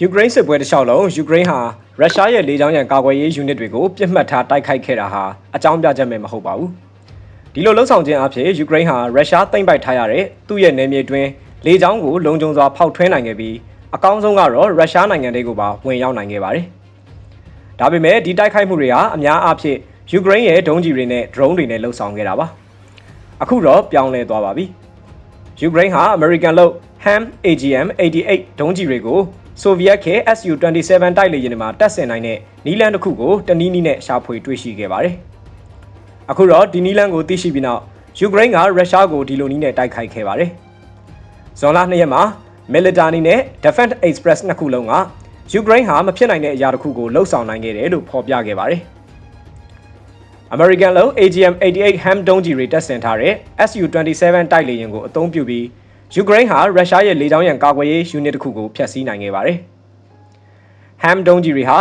ယူကရိန်းစစ်ပွဲတစ်လျှောက်လုံးယူကရိန်းဟာရုရှားရဲ့လေကြောင်းရန်ကာကွယ်ရေးယူနစ်တွေကိုပြစ်မှတ်ထားတိုက်ခိုက်ခဲ့တာဟာအကြောင်းပြချက်မဲ့မဟုတ်ပါဘူးဒီလိုလှုပ်ဆောင်ခြင်းအဖြစ်ယူကရိန်းဟာရုရှားသိမ်းပိုက်ထားရတဲ့သူ့ရဲ့နယ်မြေတွင်လေကြောင်းကိုလုံခြုံစွာဖောက်ထွင်းနိုင်ခဲ့ပြီးအကောင်းဆုံးကတော့ရုရှားနိုင်ငံတွေကိုပါဝင်ရောက်နိုင်ခဲ့ပါတယ်ဒါပေမဲ့ဒီတိုက်ခိုက်မှုတွေဟာအများအားဖြင့်ယူကရိန်းရဲ့ဒုံးကျည်တွေနဲ့ drone တွေနဲ့လှုပ်ဆောင်ခဲ့တာပါအခုတော့ပြောင်းလဲသွားပါပြီယူကရိန်းဟာ American လို့ HAM AGM 88ဒုံးကျည်တွေကို ဆိုဗီယက်ခေတ် SU-27 တိုက်လေယာဉ်တွေမှာတပ်ဆင်နိုင်တဲ့နီးလန်းတစ်ခုကိုတနည်းနည်းနဲ့ရှာဖွေတွေ့ရှိခဲ့ပါတယ်။အခုတော့ဒီနီးလန်းကိုသိရှိပြီးနောက်ယူကရိန်းကရုရှားကိုဒီလိုနည်းနဲ့တိုက်ခိုက်ခဲ့ပါတယ်။ဇွန်လ2ရက်မှာ Military နဲ့ Defense Express နှစ်ခုလုံးကယူကရိန်းဟာမဖြစ်နိုင်တဲ့အရာတစ်ခုကိုလှုပ်ဆောင်နိုင်ခဲ့တယ်လို့ဖော်ပြခဲ့ပါတယ်။ American လို့ AGM-88 HAM ဒုံးကျည်တွေတပ်ဆင်ထားတဲ့ SU-27 တိုက်လေယာဉ်ကိုအသုံးပြုပြီး ယူကရိန်းဟာရုရှားရဲ့လေကြောင်းရန်ကာကွယ်ရေးယူနစ်တစ်ခုကိုဖျက်ဆီးနိုင်ခဲ့ပါတယ်။ HAM ဒုံးကျည်တွေဟာ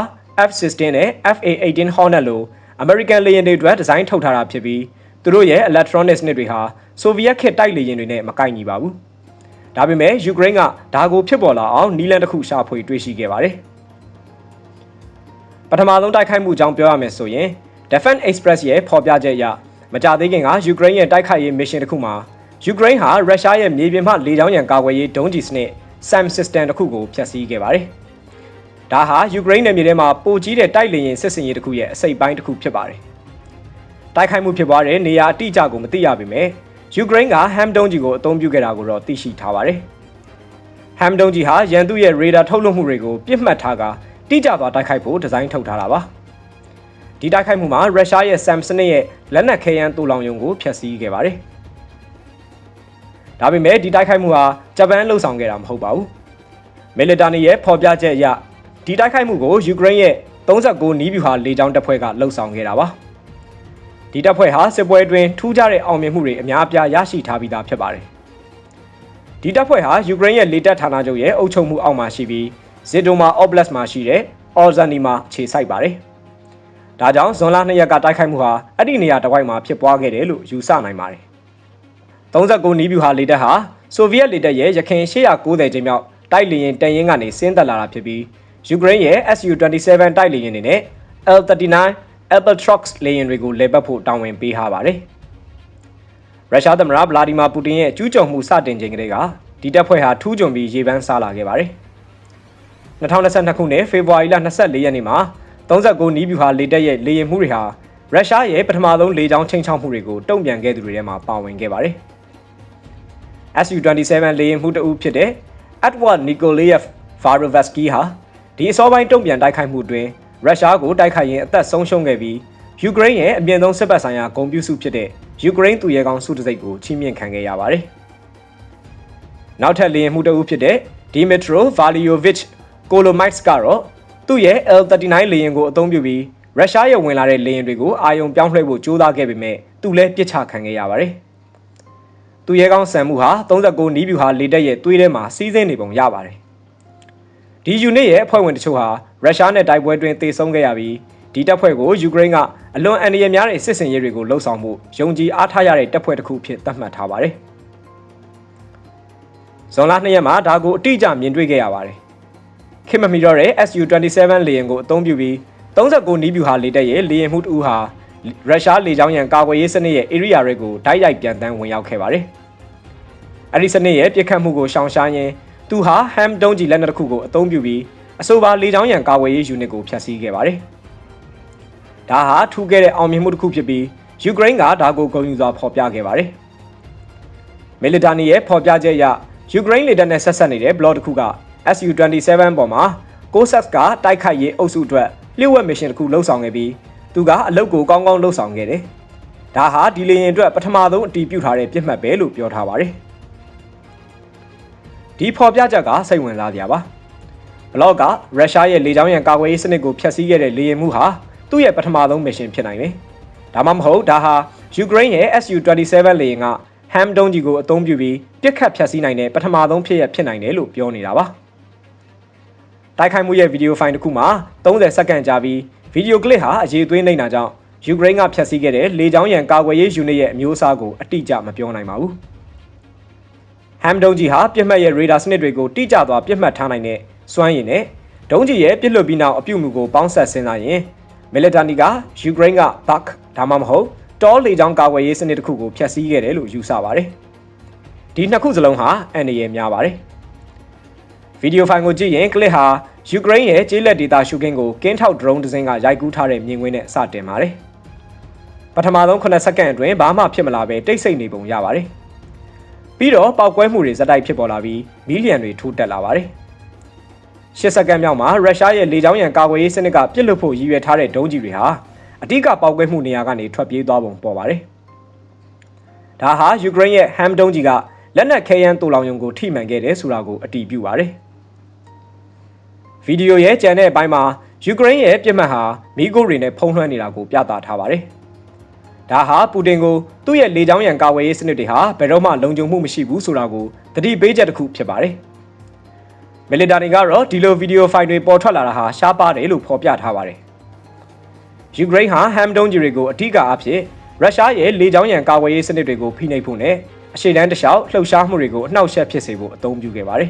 F-16 နဲ့ F-A-18 Hornet လို American လေယာဉ်တွေအတွက်ဒီဇိုင်းထုတ်ထားတာဖြစ်ပြီးသူတို့ရဲ့ electronics နစ်တွေဟာဆိုဗီယက်ခေတ်တိုက်လေယာဉ်တွေနဲ့မကိုက်ညီပါဘူး။ဒါပေမဲ့ယူကရိန်းကဒါကိုဖြစ်ပေါ်လာအောင်နီးလန်းတစ်ခုရှာဖွေတွေ့ရှိခဲ့ပါတယ်။ပထမဆုံးတိုက်ခိုက်မှုအကြောင်းပြောရမယ်ဆိုရင် Defense Express ရဲ့ဖော်ပြချက်အရမကြသေးခင်ကယူကရိန်းရဲ့တိုက်ခိုက်ရေးမစ်ရှင်တစ်ခုမှာ ယူကရိန်းဟာရုရှားရဲ့မြေပြင်မှလေကြောင်းရန်ကာကွယ်ရေးဒုံးကျည်စနစ် SAM system တစ်ခုကိုဖျက်ဆီးခဲ့ပါတယ်။ဒါဟာယူကရိန်းနယ်မြေထဲမှာပိုကြီးတဲ့တိုက်လေယာဉ်စစ်စင်ရေးတစ်ခုရဲ့အစိတ်ပိုင်းတစ်ခုဖြစ်ပါတယ်။တိုက်ခိုက်မှုဖြစ်ပွားတဲ့နေရာအတိအကျကိုမသိရပေမဲ့ယူကရိန်းကဟမ်ဒုံးကြီးကိုအသုံးပြုခဲ့တာကိုတော့သိရှိထားပါတယ်။ဟမ်ဒုံးကြီးဟာရန်သူရဲ့ရေဒါထုတ်လွှတ်မှုတွေကိုပြစ်မှတ်ထားကတိကျစွာတိုက်ခိုက်ဖို့ဒီဇိုင်းထုတ်ထားတာပါ။ဒီတိုက်ခိုက်မှုမှာရုရှားရဲ့ SAM စနစ်ရဲ့လက်နက်ခဲယမ်းတူလောင်ယုံကိုဖျက်ဆီးခဲ့ပါတယ်။ ဒါပေမဲ့ဒီတိုက်ခိုက်မှုဟာဂျပန်လှုပ်ဆောင်ခဲ့တာမဟုတ်ပါဘူး။မီလီတာနီရဲ့ဖော်ပြချက်အရဒီတိုက်ခိုက်မှုကိုယူကရိန်းရဲ့39နီးဗျူဟာလေကြောင်းတပ်ဖွဲ့ကလှုပ်ဆောင်ခဲ့တာပါ။ဒီတပ်ဖွဲ့ဟာစစ်ပွဲအတွင်းထူးခြားတဲ့အောင်မြင်မှုတွေအများအပြားရရှိထားပြီးသားဖြစ်ပါတယ်။ဒီတပ်ဖွဲ့ဟာယူကရိန်းရဲ့လေတပ်ဌာနချုပ်ရဲ့အုပ်ချုပ်မှုအောက်မှာရှိပြီးဇီဒိုမာအော့ဘလက်မှာရှိတဲ့အော်ဇာနီမှာခြေစိုက်ပါတယ်။ဒါကြောင့်ဇွန်လ2ရက်ကတိုက်ခိုက်မှုဟာအဲ့ဒီနေရာတစ်ဝိုက်မှာဖြစ်ပွားခဲ့တယ်လို့ယူဆနိုင်ပါတယ်။ 39နီးဗျူဟာလေတပ်ဟာဆိုဗီယက်လေတပ်ရဲ့ရခိုင်890ကျင်းမြောက်တိုက်လေယာဉ်တန်ရင်ကနေဆင်းသက်လာတာဖြစ်ပြီးယူကရိန်းရဲ့ SU-27 တိုက်လေယာဉ်တွေနဲ့ L-39 Albatross လေယာဉ်တွေကိုလေပတ်ဖို့တာဝန်ပေးထားပါတယ်။ရုရှားသမ္မတဗလာဒီမာပူတင်ရဲ့ကျူးကျော်မှုစတင်ချိန်ကလေးကဒီတပ်ဖွဲ့ဟာထူးချွန်ပြီးရေပန်းစားလာခဲ့ပါတယ်။2022ခုနှစ်ဖေဖော်ဝါရီလ24ရက်နေ့မှာ39နီးဗျူဟာလေတပ်ရဲ့လေယာဉ်မှုတွေဟာရုရှားရဲ့ပထမဆုံးလေကြောင်းချိန်ချောက်မှုတွေကိုတုံ့ပြန်ခဲ့သူတွေထဲမှာပါဝင်ခဲ့ပါတယ်။ SU-27 လေယာဉ်မှုတအုပ်ဖြစ်တဲ့ Edward Nikolayev Varovsky ဟာဒီအစောပိုင်းတုံ့ပြန်တိုက်ခိုက်မှုတွင်ရုရှားကိုတိုက်ခိုက်ရင်းအသက်ဆုံးရှုံးခဲ့ပြီးယူကရိန်းရဲ့အမြင့်ဆုံးစစ်ပတ်ဆိုင်ရာဂုဏ်ပြုစုဖြစ်တဲ့ယူကရိန်းသူရဲကောင်းစုတစိတ်ကိုချီးမြှင့်ခံခဲ့ရပါတယ်။နောက်ထပ်လေယာဉ်မှုတအုပ်ဖြစ်တဲ့ Dmitro Valiovich Kolomaitsk ကတော့သူ့ရဲ့ L39 လေယာဉ်ကိုအသုံးပြုပြီးရုရှားရဲ့ဝင်လာတဲ့လေယာဉ်တွေကိုအာရုံပြောင်းလှည့်ဖို့ကြိုးစားခဲ့ပေမဲ့သူလည်းပြစ်ချခံခဲ့ရပါတယ်။ သူရဲကောင်းဆန်မှုဟာ39နီးဗျူဟာလေတက်ရဲ့သွေးထဲမှာစီးဆင်းနေပုံရပါတယ်။ဒီယူနစ်ရဲ့အဖွဲ့ဝင်တချို့ဟာရုရှားနဲ့တိုက်ပွဲတွင်သေဆုံးခဲ့ရပြီးဒီတပ်ဖွဲ့ကိုယူကရိန်းကအလွန်အန္တရာယ်များတဲ့စစ်စင်ရေးတွေကိုလှုပ်ဆောင်မှုယုံကြည်အားထားရတဲ့တပ်ဖွဲ့တစ်ခုဖြစ်သတ်မှတ်ထားပါတယ်။ဇွန်လ2ရက်မှာဒါကိုအတိအကျမြင်တွေ့ခဲ့ရပါတယ်။ခင်မမီတော့တဲ့ SU-27 လေယာဉ်ကိုအသုံးပြုပြီး39နီးဗျူဟာလေတက်ရဲ့လေယာဉ်မှုတူဟာ ရုရှားလေကြောင်းရန်ကာကွယ်ရေးစနစ်ရဲ့ area တွေကိုဓာတ်ရိုက်ပြန်တန်းဝင်ရောက်ခဲ့ပါတယ်။အဲဒီစနစ်ရဲ့ပြစ်ခတ်မှုကိုရှောင်ရှားရင်းသူဟာ ham တုံးကြီးလက်နက်တစ်ခုကိုအသုံးပြုပြီးအဆိုပါလေကြောင်းရန်ကာကွယ်ရေးယူနစ်ကိုဖျက်ဆီးခဲ့ပါတယ်။ဒါဟာထူးခဲ့တဲ့အောင်မြင်မှုတစ်ခုဖြစ်ပြီးယူကရိန်းကဒါကိုဂုဏ်ယူစွာဖော်ပြခဲ့ပါတယ်။မီလီတာနီရဲ့ဖော်ပြချက်အရယူကရိန်းလေတပ်နဲ့ဆက်ဆက်နေတဲ့ blog တစ်ခုက SU-27 ပေါ်မှာ COSAC ကတိုက်ခိုက်ရေးအုပ်စုအတွက်လျှို့ဝှက်မစ်ရှင်တစ်ခုလှုပ်ဆောင်ခဲ့ပြီး သူကအလုပ်ကိုကောင်းကောင်းလုပ်ဆောင်ခဲ့တယ်။ဒါဟာဒီလေရင်အတွက်ပထမဆုံးအတီးပြုတ်ထားတဲ့ပြစ်မှတ်ပဲလို့ပြောထားပါတယ်။ဒီဖော်ပြချက်ကစိတ်ဝင်စားစရာပါ။ဘလော့ကရုရှားရဲ့လေကြောင်းရန်ကာကွယ်ရေးစနစ်ကိုဖျက်ဆီးခဲ့တဲ့လေရင်မှုဟာသူ့ရဲ့ပထမဆုံးမစ်ရှင်ဖြစ်နိုင်တယ်။ဒါမှမဟုတ်ဒါဟာယူကရိန်းရဲ့ SU-27 လေရင်ကဟမ်ဒုံးကြီးကိုအသုံးပြုပြီးပြစ်ခတ်ဖျက်ဆီးနိုင်တဲ့ပထမဆုံးဖြစ်ရဖြစ်နိုင်တယ်လို့ပြောနေတာပါ။တိုက်ခိုက်မှုရဲ့ဗီဒီယိုဖိုင်တစ်ခုမှာ30စက္ကန့်ကြာပြီး ဗီဒီယိုကလစ်ဟာအရေးသွေးနေတာကြောင့်ယူကရိန်းကဖျက်ဆီးခဲ့တဲ့လေကြောင်းရန်ကာကွယ်ရေးယူနစ်ရဲ့အမျိုးအစားကိုအတိအကျမပြောနိုင်ပါဘူး။ဟမ်ဒုံဂျီဟာပြစ်မှတ်ရဲ့ရေဒါစနစ်တွေကိုတိကျစွာပြစ်မှတ်ထားနိုင်တဲ့စွမ်းရည်နဲ့ဒုံးကြီးရဲ့ပြစ်လွတ်ပြီးနောက်အပြုတ်မှုကိုပေါင်းဆက်စဉ်းစားရင်မီလီတာနီကယူကရိန်းကဘတ်ဒါမှမဟုတ်တောလေကြောင်းကာကွယ်ရေးစနစ်တစ်ခုကိုဖျက်ဆီးခဲ့တယ်လို့ယူဆပါတယ်။ဒီနှစ်ခုစလုံးဟာအန်ဒီရဲ့များပါတယ်။ ဗီဒီယိုဖိုင်ကိုကြည့်ရင်ကလစ်ဟာယူကရိန်းရဲ့ကျေးလက်ဒေတာရှုခင်းကိုကင်းထောက်ဒရုန်းတစ်စင်းကရိုက်ကူးထားတဲ့မြင်ကွင်းနဲ့စတင်ပါတယ်။ပထမဆုံး9စက္ကန့်အတွင်းဘာမှဖြစ်မလာဘဲတိတ်ဆိတ်နေပုံရပါတယ်။ပြီးတော့ပောက်ကွဲမှုတွေဇက်တိုက်ဖြစ်ပေါ်လာပြီးမီလီယံတွေထိုးတက်လာပါတယ်။10စက္ကန့်မြောက်မှာရုရှားရဲ့လေကြောင်းရန်ကာကွယ်ရေးစနစ်ကပြစ်လွတ်ဖို့ရည်ရွယ်ထားတဲ့ဒုံးကျည်တွေဟာအ धिक ပောက်ကွဲမှုနေရာကနေထွက်ပြေးသွားပုံပေါ်ပါတယ်။ဒါဟာယူကရိန်းရဲ့ဟမ်ဒုံးကြီးကလက်နက်ခဲယမ်းတူလောင်ယုံကိုထိမှန်ခဲ့တယ်ဆိုတာကိုအတည်ပြုပါတယ်။ ဗီဒီယိုရဲ့ကြံတဲ့အပိုင်းမှာယူကရိန်းရဲ့ပြစ်မှတ်ဟာမီးကိုတွေနဲ့ဖုံးလွှမ်းနေတာကိုပြသထားပါတယ်။ဒါဟာပူတင်ကိုသူ့ရဲ့လေကြောင်းရန်ကာဝယ်ရေးစနစ်တွေဟာဘယ်တော့မှလုံခြုံမှုမရှိဘူးဆိုတာကိုသတိပေးချက်တစ်ခုဖြစ်ပါတယ်။မီလီတာတွေကတော့ဒီလိုဗီဒီယိုဖိုင်တွေပေါ်ထွက်လာတာဟာရှားပါတယ်လို့ဖော်ပြထားပါတယ်။ယူကရိန်းဟာဟမ်ဒုံးကြီးတွေကိုအထူးအားဖြင့်ရုရှားရဲ့လေကြောင်းရန်ကာဝယ်ရေးစနစ်တွေကိုဖိနှိပ်ဖို့နဲ့အရှေ့တန်းတစ်လျှောက်လှုပ်ရှားမှုတွေကိုအနှောက်အယှက်ဖြစ်စေဖို့အသုံးပြုခဲ့ပါတယ်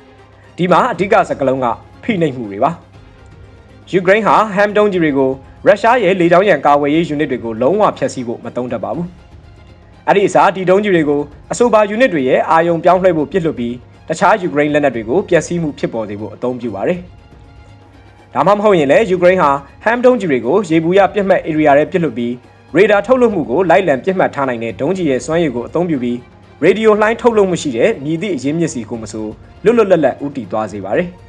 ။ဒီမှာအဓိကစကလုံးက ဖိနှိပ်မှုတွေပါယူကရိန်းဟာဟမ်ဒုံးကြီးတွေကိုရုရှားရဲ့လေကြောင်းရန်ကာဝယ်ရေးယူနစ်တွေကိုလုံးဝဖျက်ဆီးဖို့မသုံးတတ်ပါဘူးအဲ့ဒီအစားဒီဒုံးကြီးတွေကိုအဆိုပါယူနစ်တွေရဲ့အာယုံပြောင်းလဲဖို့ပြစ်လွတ်ပြီးတခြားယူကရိန်းလက်နက်တွေကိုပျက်စီးမှုဖြစ်ပေါ်စေဖို့အသုံးပြုပါတယ်ဒါမှမဟုတ်ရင်လည်းယူကရိန်းဟာဟမ်ဒုံးကြီးတွေကိုရေဘူးရပြစ်မှတ် area ထဲပြစ်လွတ်ပြီးရေဒါထုတ်လွှတ်မှုကိုလိုက်လံပြစ်မှတ်ထားနိုင်တဲ့ဒုံးကြီးရဲ့စွမ်းရည်ကိုအသုံးပြုပြီးရေဒီယိုလှိုင်းထုတ်လွှတ်မှုရှိတဲ့မြည်သည့်အရင်းမြစ်စီကိုမဆိုလွတ်လွတ်လပ်လပ်ဥတီသွားစေပါတယ်။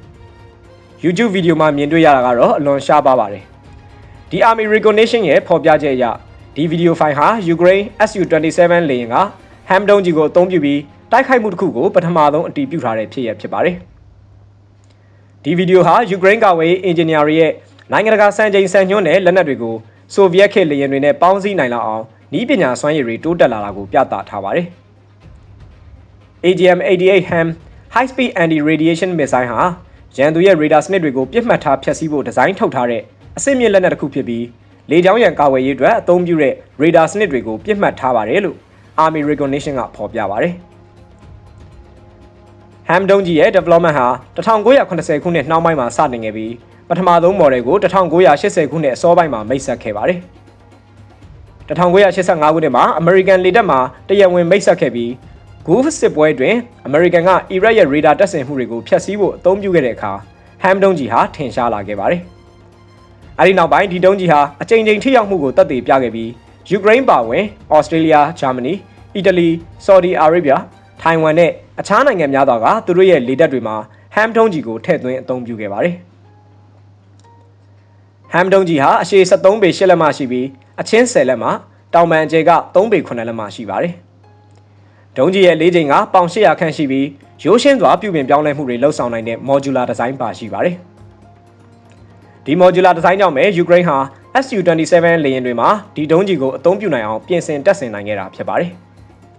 YouTube ဗီဒီယိုမှာမြင်တွေ့ရတာကတော့အလွန်ရှားပါပါတယ်။ဒီ Army Recognition ရဲ့ဖော်ပြချက်အရဒီဗီဒီယိုဖိုင်ဟာ Ukraine Su-27 လေယာဉ်ကဟမ်ဒုံးကြီးကိုအသုံးပြုပြီးတိုက်ခိုက်မှုတစ်ခုကိုပထမဆုံးအတည်ပြုထားတဲ့ဖြစ်ရဖြစ်ပါတယ်။ဒီဗီဒီယိုဟာ Ukraine ကဝေးအင်ဂျင်နီယာတွေရဲ့နိုင်ငံတကာစံချိန်စံညွှန်းတဲ့လက်နက်တွေကိုဆိုဗီယက်ခေတ်လေယာဉ်တွေနဲ့ပေါင်းစည်းနိုင်လောက်အောင်ဤပညာစွမ်းရည်တွေတိုးတက်လာတာကိုပြသထားပါတယ်။ AGM-88 HAM High Speed Anti Radiation Missile ဟာ ရန်သူရဲ့ရေဒါစနစ်တွေကိုပြစ်မှတ်ထားဖျက်ဆီးဖို့ဒီဇိုင်းထုတ်ထားတဲ့အစစ်မြစ်လက်နက်တစ်ခုဖြစ်ပြီးလေကြောင်းရန်ကာဝယ်ရေးအတွက်အသုံးပြုတဲ့ရေဒါစနစ်တွေကိုပြစ်မှတ်ထားပါတယ်လို့ Army Recognition ကဖော်ပြပါတယ်။ Ham ဒုံးကြီးရဲ့ development ဟာ1980ခုနှစ်နှောင်းပိုင်းမှာစတင်ခဲ့ပြီးပထမဆုံး model ကို1980ခုနှစ်အစောပိုင်းမှာမိတ်ဆက်ခဲ့ပါတယ်။1985ခုနှစ်မှာ American လေတပ်မှာတရားဝင်မိတ်ဆက်ခဲ့ပြီး Gulf စစ်ပွဲတွင် American ကအီရတ်ရဲ့ရေဒါတပ်ဆင်မှုတွေကိုဖျက်ဆီးဖို့အသုံးပြုခဲ့တဲ့အခါဟမ်ဒုံးကြီးဟာထင်ရှားလာခဲ့ပါတယ်။အဲဒီနောက်ပိုင်းဒီဒုံးကြီးဟာအကြိမ်ကြိမ်ထိရောက်မှုကိုတပ်တည်ပြခဲ့ပြီးယူကရိန်းပါဝင်ဩစတြေးလျ၊ဂျာမနီ၊အီတလီ၊ဆော်ဒီအာရေဗျ၊ထိုင်ဝမ်နဲ့အခြားနိုင်ငံများသောကသူတို့ရဲ့လေတပ်တွေမှာဟမ်ဒုံးကြီးကိုထည့်သွင်းအသုံးပြုခဲ့ပါတယ်။ဟမ်ဒုံးကြီးဟာအရှည်73ပေ8လက်မရှိပြီးအချင်း10လက်မှတောင်ပန်အကျယ်က3ပေ9လက်မှရှိပါတယ်။ ဒုံးကြီးရဲ့လေးချိန်ကပေါင်800ခန့်ရှိပြီးရိုးရှင်းစွာပြုပြင်ပြောင်းလဲမှုတွေလှုပ်ဆောင်နိုင်တဲ့ modular design ပါရှိပါတယ်။ဒီ modular design ကြောင့်ပဲယူကရိန်းဟာ Su-27 လေယာဉ်တွေမှာဒီဒုံးကြီးကိုအသုံးပြုနိုင်အောင်ပြင်ဆင်တက်ဆင်နိုင်ခဲ့တာဖြစ်ပါတယ်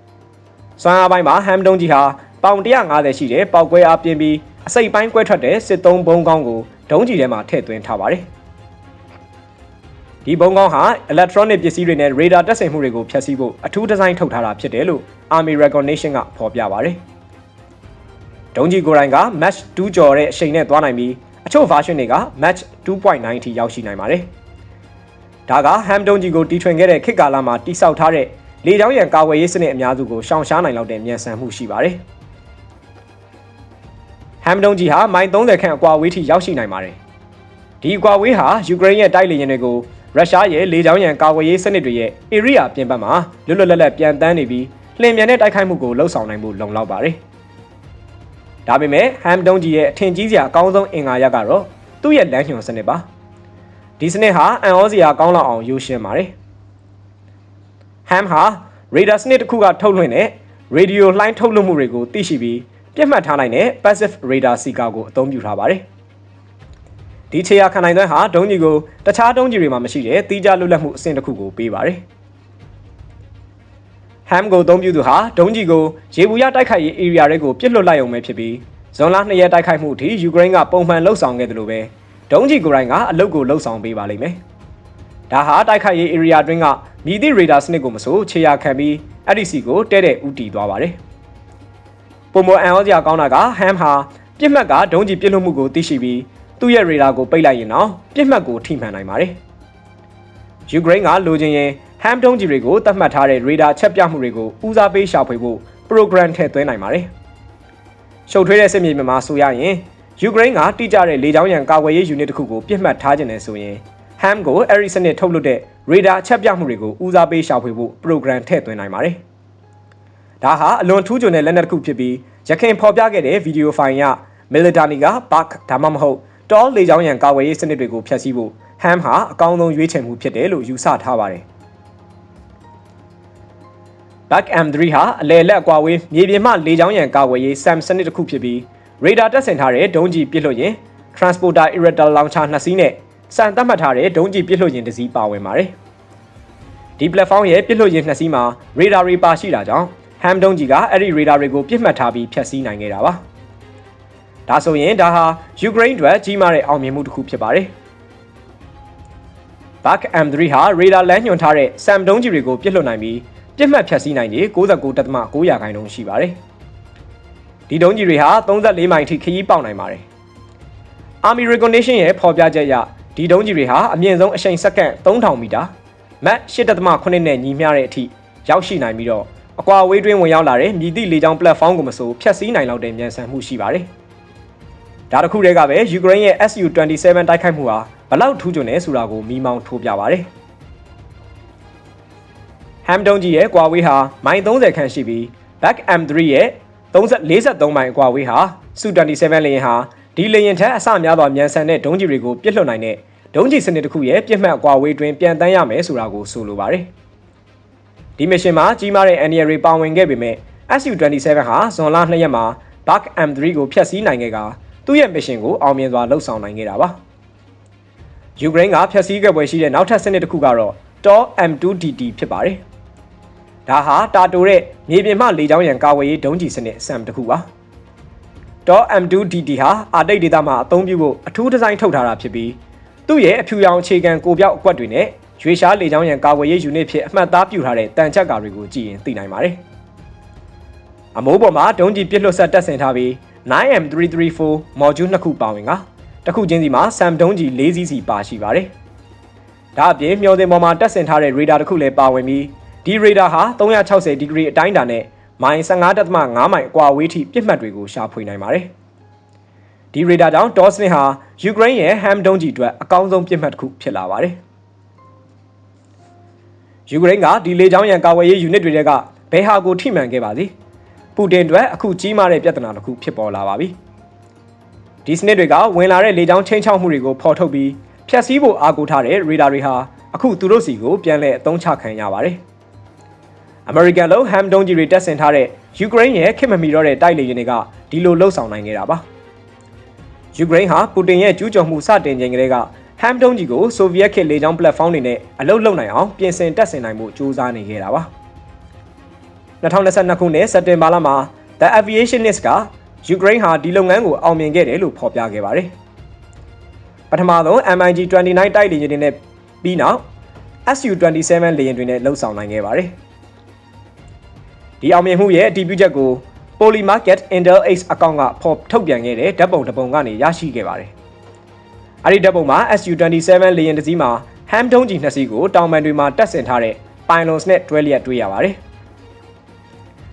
။စွမ်းအားပိုင်းမှာဟမ်ဒုံးကြီးဟာပေါင်150ရှိတဲ့ပေါက်ကွဲအားပြင်းပြီးအစိပ်ပိုင်းကွဲထွက်တဲ့စစ်သုံးဘုံကောင်းကိုဒုံးကြီးထဲမှာထည့်သွင်းထားပါတယ်။ ဒီဘုံကောင်းဟာ electronic ပစ္စည်းတွေနဲ့ radar တက်ဆင်မှုတွေကိုဖျက်ဆီးဖို့အထူးဒီဇိုင်းထုတ်ထားတာဖြစ်တယ်လို့ Army Recognition ကဖော်ပြပါတယ်။ဒုံးကြီးကိုယ်တိုင်က Match 2ကျော်တဲ့အချိန်နဲ့သွားနိုင်ပြီးအချို့ version တွေက Match 2.9အထိရောက်ရှိနိုင်ပါတယ်။ဒါက Ham ဒုံးကြီးကိုတီထွင်ခဲ့တဲ့ခေတ်ကာလမှာတိစောက်ထားတဲ့လေကြောင်းရန်ကာဝယ်ရေးစနစ်အများစုကိုရှောင်ရှားနိုင်လောက်တဲ့မြန်ဆန်မှုရှိပါတယ်။ဟမ်ဒုံးကြီးဟာမိုင်30ခန့်အကွာဝေးထိရောက်ရှိနိုင်ပါတယ်။ဒီအကွာဝေးဟာယူကရိန်းရဲ့တိုက်လေယာဉ်တွေကို ရုရှားရဲ့လေကြောင်းရန်ကာကွယ်ရေးစနစ်တွေရဲ့ area ပြင်ပမှာလွတ်လွတ်လပ်လပ်ပြန်တန်းနေပြီးလျင်မြန်တဲ့တိုက်ခိုက်မှုကိုလှုပ်ဆောင်နိုင်မှုလုံလောက်ပါတယ်။ဒါပေမဲ့ဟမ်ဒုံးကြီးရဲ့အထင်ကြီးစရာအကောင်းဆုံးအင်္ဂါရပ်ကတော့သူ့ရဲ့လမ်းညွှန်စနစ်ပါ။ဒီစနစ်ဟာအန်ဩစရာကောင်းလောက်အောင်ရိုးရှင်းပါတယ်။ဟမ်ဟာရေဒါစနစ်တစ်ခုကထုတ်လွှင့်တဲ့ရေဒီယိုလှိုင်းထုတ်လွှင့်မှုတွေကိုသိရှိပြီးပြတ်မှတ်ထားနိုင်တဲ့ passive radar seeker ကိုအသုံးပြုထားပါတယ်။ ဒီခြေရာခံနိုင်တဲ့ဟာဒုံးကြီးကိုတခြားဒုံးကြီးတွေမှာမရှိတဲ့တီးခြားလွတ်လပ်မှုအဆင့်တစ်ခုကိုပေးပါတယ်။ဟမ်ကိုအသုံးပြုသူဟာဒုံးကြီးကိုရေဘူးရတိုက်ခိုက်ရေး area တွေကိုပြစ်လွတ်လိုက်အောင်ပဲဖြစ်ပြီးဇွန်လ2ရက်တိုက်ခိုက်မှုအထိယူကရိန်းကပုံမှန်လှုပ်ဆောင်ခဲ့တယ်လို့ပဲဒုံးကြီးကိုယ်တိုင်ကအလုတ်ကိုလှုပ်ဆောင်ပေးပါလိမ့်မယ်။ဒါဟာတိုက်ခိုက်ရေး area အတွင်းကမြည်သည့် radar စနစ်ကိုမဆိုခြေရာခံပြီးအဲ့ဒီစီကိုတဲတဲ့ဥတီသွားပါတယ်။ပုံမအန်ဩစရာကောင်းတာကဟမ်ဟာပြစ်မှတ်ကဒုံးကြီးပြစ်လွတ်မှုကိုသိရှိပြီး သူ့ရဲ့ရေဒါကိုပိတ်လိုက်ရင်တော့ပြစ်မှတ်ကိုထိမှန်နိုင်ပါတယ်။ယူကရိန်းကလိုချင်ရင်ဟမ်တုံးကြီးတွေကိုတတ်မှတ်ထားတဲ့ရေဒါချက်ပြမှုတွေကိုဦးစားပေးရှာဖွေဖို့ program ထည့်သွင်းနိုင်ပါတယ်။ရှုပ်ထွေးတဲ့စစ်မြေပြင်မှာဆိုရရင်ယူကရိန်းကတိကျတဲ့လေကြောင်းရန်ကာကွယ်ရေး unit တစ်ခုကိုပြစ်မှတ်ထားခြင်းနဲ့ဆိုရင် ham ကိုအဲ့ဒီစနစ်ထုတ်လုပ်တဲ့ radar ချက်ပြမှုတွေကိုဦးစားပေးရှာဖွေဖို့ program ထည့်သွင်းနိုင်ပါတယ်။ဒါဟာအလွန်ထူးချွန်တဲ့လက်နက်တစ်ခုဖြစ်ပြီးရခင်ဖော်ပြခဲ့တဲ့ဗီဒီယိုဖိုင်က military က bug ဒါမှမဟုတ် တောလေကြောင်းရန်ကာကွယ်ရေးစနစ်တွေကိုဖျက်ဆီးဖို့ ham ဟာအကောင်းဆုံးရွေးချယ်မှုဖြစ်တယ်လို့ယူဆထားပါတယ်။ Back M3 ဟာအလယ်လက်အကွာဝေးမြေပြင်မှလေကြောင်းရန်ကာကွယ်ရေး SAM စနစ်တစ်ခုဖြစ်ပြီး radar တက်ဆင်ထားတဲ့ဒုံးကျည်ပစ်လွှတ်ရင် transporter irritor launcher နှစ်စီးနဲ့စံသတ်မှတ်ထားတဲ့ဒုံးကျည်ပစ်လွှတ်ရင်တစ်စီးပါဝင်ပါတယ်။ဒီ platform ရဲ့ပစ်လွှတ်ရင်နှစ်စီးမှာ radar တွေပါရှိတာကြောင့် ham ဒုံးကျည်ကအဲ့ဒီ radar တွေကိုပြစ်မှတ်ထားပြီးဖျက်ဆီးနိုင်ခဲ့တာပါ။ ဒါဆိုရင်ဒါဟာယူကရိန်းအတွက်ကြီးမားတဲ့အောင်မြင်မှုတစ်ခုဖြစ်ပါတယ်။ Back M3 ဟာ radar လမ်းညွှန်ထားတဲ့ SAM ဒုံးကျည်တွေကိုပြစ်လွှတ်နိုင်ပြီးပြစ်မှတ်ဖြတ်စည်းနိုင်ခြေ69.9ရာခိုင်နှုန်းရှိပါတယ်။ဒီဒုံးကျည်တွေဟာ34မိုင်ထိခရီးပေါက်နိုင်ပါတယ်။ Army Recognition ရဲ့ဖော်ပြချက်အရဒီဒုံးကျည်တွေဟာအမြင့်ဆုံးအရှိန်စက္ကန့်3000မီတာမတ်8.8နဲ့ညီမျှတဲ့အထိရောက်ရှိနိုင်ပြီးတော့အကွာအဝေးတွင်းဝင်ရောက်လာတဲ့မြည်သည့်လေကြောင်း platform ကိုမဆိုဖျက်ဆီးနိုင်လောက်တဲ့မြန်ဆန်မှုရှိပါတယ်။ ဒါတခုတည်းကပဲယူကရိန်းရဲ့ SU-27 တိုက်ခိုက်မှုဟာဘလောက်ထူးချွန်လဲဆိုတာကိုမိမောင်းထိုးပြပါတယ်။ဟမ်ဒုံကြီးရဲ့ကွာဝေးဟာမိုင်30ခန့်ရှိပြီး Back M3 ရဲ့343မိုင်ကွာဝေးဟာစု27 လေယာဉ်ဟာဒီလေယာဉ်ထက်အဆများသောမြန်ဆန်တဲ့ဒုံးကြီးတွေကိုပြစ်လွှတ်နိုင်တဲ့ဒုံးကြီးစနစ်တစ်ခုရဲ့ပြစ်မှတ်ကွာဝေးတွင်ပြန်တန်းရမယ်ဆိုတာကိုဆိုလိုပါတယ်။ဒီမစ်ရှင်မှာကြီးမားတဲ့ NDR တွေပါဝင်ခဲ့ပေမဲ့ SU-27 ဟာဇွန်လ2ရက်မှာ Back M3 ကိုဖျက်ဆီးနိုင်ခဲ့က သူ့ရဲ့မစ်ရှင်ကိုအောင်မြင်စွာလှုပ်ဆောင်နိုင်ခဲ့တာပါ။ယူကရိန်းကဖျက်ဆီးခဲ့ပွဲရှိတဲ့နောက်ထပ်စနစ်တစ်ခုကတော့ TOR M2DT ဖြစ်ပါတယ်။ဒါဟာတာတိုတဲ့မြေပြင်မှလေကြောင်းရန်ကာဝေးရေးဒုံးကျည်စနစ် SAM တစ်ခုပါတော့ M2DT ဟာအာတိတ်ဒေသမှာအသုံးပြုဖို့အထူးဒီဇိုင်းထုတ်ထားတာဖြစ်ပြီးသူ့ရဲ့အဖြူရောင်အခြေခံကိုပြောက်အကွက်တွေနဲ့ရွေရှားလေကြောင်းရန်ကာဝေးရေးယူနစ်ဖြစ်အမှတ်သားပြုထားတဲ့တန်ချက်ကာတွေကိုကြည့်ရင်သိနိုင်ပါတယ်အမိုးပေါ်မှာဒုံးကျည်ပစ်လွှတ်ဆက်တက်ဆင်ထားပြီး 9M334 module နှစ်ခုပါဝင်ကတစ်ခုချင်းစီမှာ SAM ဒုံးကျည်၄စီးစီပါရှိပါတယ်ဒါအပြင်မျော်စင်ပေါ်မှာတက်ဆင်ထားတဲ့ radar တစ်ခုလည်းပါဝင်ပြီးဒီရေဒါဟာ360ဒီဂရီအတိုင်းအတာနဲ့မိုင်15.5မိုင်အကွာအဝေးထိပြစ်မှတ်တွေကိုရှာဖွေနိုင်ပါတယ်။ဒီရေဒါကြောင့်ဒေါစနစ်ဟာယူကရိန်းရဲ့ဟမ်ဒုံးကြီးအတွက်အကောင်းဆုံးပြစ်မှတ်တစ်ခုဖြစ်လာပါတယ်။ယူကရိန်းကဒီလေကြောင်းရန်ကာဝယ်ရေး unit တွေကဘယ်ဟာကိုထိမှန်ခဲ့ပါသည်။ ပူတင်အတွက်အခုကြီးမားတဲ့ပြဿနာတစ်ခုဖြစ်ပေါ်လာပါပြီ။ဒီစနစ်တွေကဝင်လာတဲ့လေကြောင်းချင်းချောက်မှုတွေကိုဖော်ထုတ်ပြီးဖျက်ဆီးဖို့အားကိုးထားတဲ့ရေဒါတွေဟာအခုသူတို့စီကိုပြန်လည်အသုံးချခံရပါတယ်။အမေရိကန်လုံးဟမ်ဒုံးကြီးတွေတက်ဆင်ထားတဲ့ယူကရိန်းရဲ့ခင်မမီတော့တဲ့တိုက်လေယာဉ်တွေကဒီလိုလှုပ်ဆောင်နိုင်ခဲ့တာပါယူကရိန်းဟာပူတင်ရဲ့ကျူးကျော်မှုစတင်ချိန်ကလေးကဟမ်ဒုံးကြီးကိုဆိုဗီယက်ခေတ်လေကြောင်း platform တွေနဲ့အလုပ်လုပ်နိုင်အောင်ပြင်ဆင်တက်ဆင်နိုင်မှုစူးစမ်းနေခဲ့တာပါ 2022ခုနှစ်စက်တင်ဘာလမှာ The Aviationist ကယူကရိန်းဟာဒီလုပ်ငန်းကိုအောင်မြင်ခဲ့တယ်လို့ဖော်ပြခဲ့ပါတယ်ပထမဆုံး MiG-29 တိုက်လေယာဉ်တွေနဲ့ပြီးနောက် SU-27 လေယာဉ်တွေနဲ့လှုပ်ဆောင်နိုင်ခဲ့ပါတယ်။ဒီအောင်မြင်မှုရဲ့အတည်ပြုချက်ကို Polymarket Intel X အကောင့်ကဖော်ထုတ်ပြန်ခဲ့တဲ့ဓာတ်ပုံတစ်ပုံကနေရရှိခဲ့ပါတယ်။အဲဒီဓာတ်ပုံမှာ SU-27 လေယာဉ်တစ်စီးမှာ ham တုံးကြီးနှစ်စီးကိုတောင်ပန်တွေမှာတက်ဆင်ထားတဲ့ pylons နဲ့တွဲလျက်တွေ့ရပါတယ်။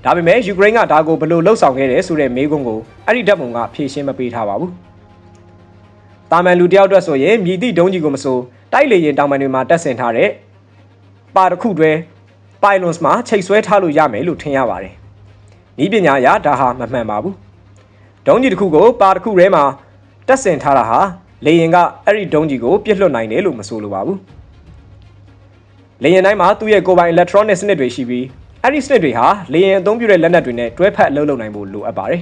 ဒါပေမဲ့ယူကရိန်းကဒါကိုဘယ်လိုလှုပ်ဆောင်ခဲ့တယ်ဆိုတဲ့မေးခွန်းကိုအဲ့ဒီဓာတ်ပုံကဖြေရှင်းမပေးထားပါဘူး။တာမန်လူတယောက်အတွက်ဆိုရင်မြည်သည့်ဒုံးကြီးကိုမဆိုတိုက်လေရင်တောင်ပန်တွေမှာတက်ဆင်ထားတဲ့ပါတစ်ခုတွဲ pylons မှာချိတ်ဆွဲထားလို့ရမယ်လို့ထင်ရပါတယ်။ဤပညာအရဒါဟာမမှန်ပါဘူး။ဒုံးကြီးတစ်ခုကိုပါတစ်ခုထဲမှာတက်ဆင်ထားတာဟာလေယာဉ်ကအဲ့ဒီဒုံးကြီးကိုပြစ်လွတ်နိုင်တယ်လို့မဆိုလိုပါဘူး။လေယာဉ်တိုင်းမှာသူ့ရဲ့ကိုယ်ပိုင် electronic စနစ်တွေရှိပြီး အဲ့ဒီစနစ်တွေဟာလေယာဉ်အသုံးပြုတဲ့လက်နက်တွေနဲ့တွဲဖက်အလုပ်လုပ်နိုင်ဖို့လိုအပ်ပါတယ်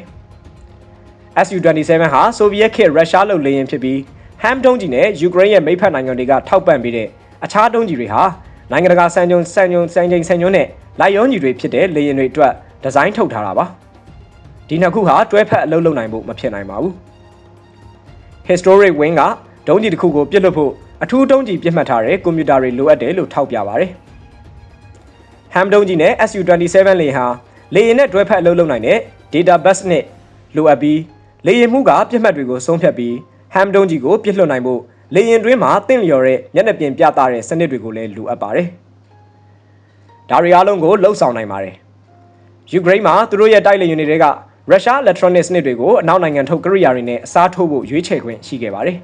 ။ SU-27 ဟာဆိုဗီယက်ခေတ်ရုရှားလုပ်လေယာဉ်ဖြစ်ပြီးဟမ်ဒုံးကြီးနဲ့ယူကရိန်းရဲ့မိဖက်နိုင်ငံတွေကထောက်ပံ့ပေးတဲ့အခြားဒုံးကြီးတွေဟာနိုင်ငံတကာစံညွန်စံညွန်စံချိန်စံညွန်နဲ့လိုက်ရောညီတွေဖြစ်တဲ့လေယာဉ်တွေအတွက်ဒီဇိုင်းထုတ်ထားတာပါဒီနှစ်ခုဟာတွဲဖက်အလုပ်လုပ်နိုင်ဖို့မဖြစ်နိုင်ပါဘူး historic wing ကဒုံးကြီးတစ်ခုကိုပြစ်လွတ်ဖို့အထူးဒုံးကြီးပြစ်မှတ်ထားတဲ့ကွန်ပျူတာတွေလိုအပ်တယ်လို့ထောက်ပြပါတယ် ဟမ်ဒုံးကြီးနဲ့ SU-27 လေယာဉ်ဟာလေယာဉ်နဲ့တွဲဖက်အလုပ်လုပ်နိုင်တဲ့ data bus နဲ့လိုအပ်ပြီးလေယာဉ်မှုကပြစ်မှတ်တွေကိုဆုံးဖြတ်ပြီးဟမ်ဒုံကြီးကိုပြစ်လွှတ်နိုင်ဖို့လေရင်တွင်းမှာတင့်လျော်တဲ့မျက်နှာပြင်ပြသတဲ့စနစ်တွေကိုလည်းလိုအပ်ပါတယ်။ဒါတွေအားလုံးကိုလှုပ်ဆောင်နိုင်ပါတယ်။ယူကရိန်းမှာသူတို့ရဲ့တိုက်လေယာဉ်တွေကရုရှား electronic စနစ်တွေကိုအနောက်နိုင်ငံထုတ်ကိရိယာတွေနဲ့အစားထိုးဖို့ရွေးချယ်ခွင့်ရှိခဲ့ပါတယ်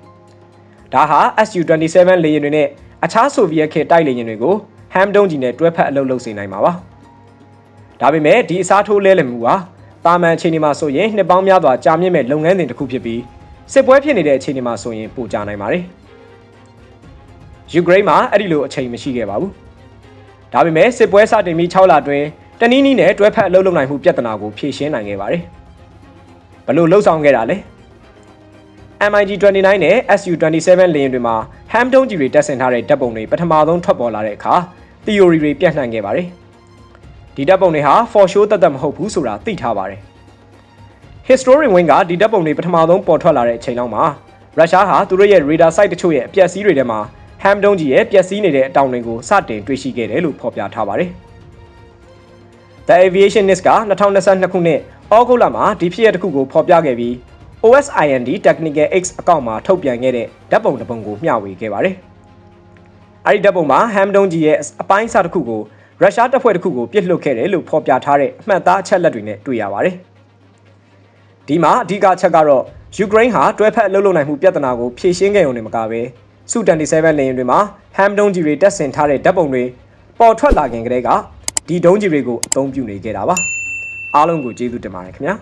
။ဒါဟာ SU-27 လေယာဉ်တွေနဲ့အခြားဆိုဗီယက်ခေတ်တိုက်လေယာဉ်တွေကို ဟမ်ဒုံကြီးနဲ့တွဲဖက်အလုပ်လုပ်စေနိုင်မှာပါ။ဒါပေမဲ့ဒီအစားထိုးလဲလှယ်မှုဟာတာမန်အခြေအနေမှာဆိုရင်နှစ်ပေါင်းများစွာကြာမြင့်မဲ့လုပ်ငန်းစဉ်တစ်ခုဖြစ်ပြီးစစ်ပွဲဖြစ်နေတဲ့အခြေအနေမှာဆိုရင်ပိုကြနိုင်ပါတယ်။ယူကရိန်းမှာအဲ့ဒီလိုအချိန်မရှိခဲ့ပါဘူး။ဒါပေမဲ့စစ်ပွဲစတင်ပြီး6လအတွင်းတနည်းနည်းနဲ့တွဲဖက်အလုပ်လုပ်နိုင်မှုပြဿနာကိုဖြေရှင်းနိုင်ခဲ့ပါတယ်။ဘလို့လှုပ်ဆောင်ခဲ့တာလဲ။ MiG-29 နဲ့ SU-27 လေယာဉ်တွေမှာဟမ်တုံးကြီးတွေတက်ဆင်ထားတဲ့ဓာတ်ပုံတွေပထမဆုံးထွက်ပေါ်လာတဲ့အခါ theory တွေပြန့်နှံ့ခဲ့ပါတယ်။ဒီဓာတ်ပုံတွေဟာ for show တသက်မဟုတ်ဘူးဆိုတာသိထားပါတယ်။ historian wing ကဒီဓာတ်ပုံတွေပထမဆုံးပေါ်ထွက်လာတဲ့အချိန်လောက်မှာရုရှားဟာသူတို့ရဲ့ radar site တချို့ရဲ့အပျက်စီးတွေထဲမှာဟမ်တုံးကြီးရဲ့ပျက်စီးနေတဲ့အတောင်တွေကိုစတင်တွေ့ရှိခဲ့တယ်လို့ဖော်ပြထားပါတယ်။ The Aviationist က2022ခုနှစ်ဩဂုတ်လမှာဒီဖြစ်ရပ်တစ်ခုကိုဖော်ပြခဲ့ပြီး OSIND Technical X အကောင့်မှာထုတ်ပြန်ခဲ့တဲ့ဓာတ်ပုံတစ်ပုံကိုမျှဝေခဲ့ပါတယ်။အဲဒီဓာတ်ပုံမှာဟမ်ဒုံဂျီရဲ့အပိုင်းအစတစ်ခုကိုရုရှားတပ်ဖွဲ့တစ်ခုကိုပြစ်လွတ်ခဲ့တယ်လို့ဖော်ပြထားတဲ့အမှတ်သားအချက်လက်တွေနဲ့တွေ့ရပါတယ်။ဒီမှာအဓိကအချက်ကတော့ယူကရိန်းဟာတွဲဖက်အလုပ်လုပ်နိုင်မှုပြဿနာကိုဖြေရှင်းခဲ့ရုံနဲ့မကဘဲစူ27လေယာဉ်တွေမှာဟမ်ဒုံဂျီတွေတက်ဆင်ထားတဲ့ဓာတ်ပုံတွေပေါ်ထွက်လာခင်ကတည်းကဒီဒုံးကြီးတွေကိုအသုံးပြုနေခဲ့တာပါအားလုံးကိုကျေးဇူးတင်ပါတယ်ခင်ဗျာ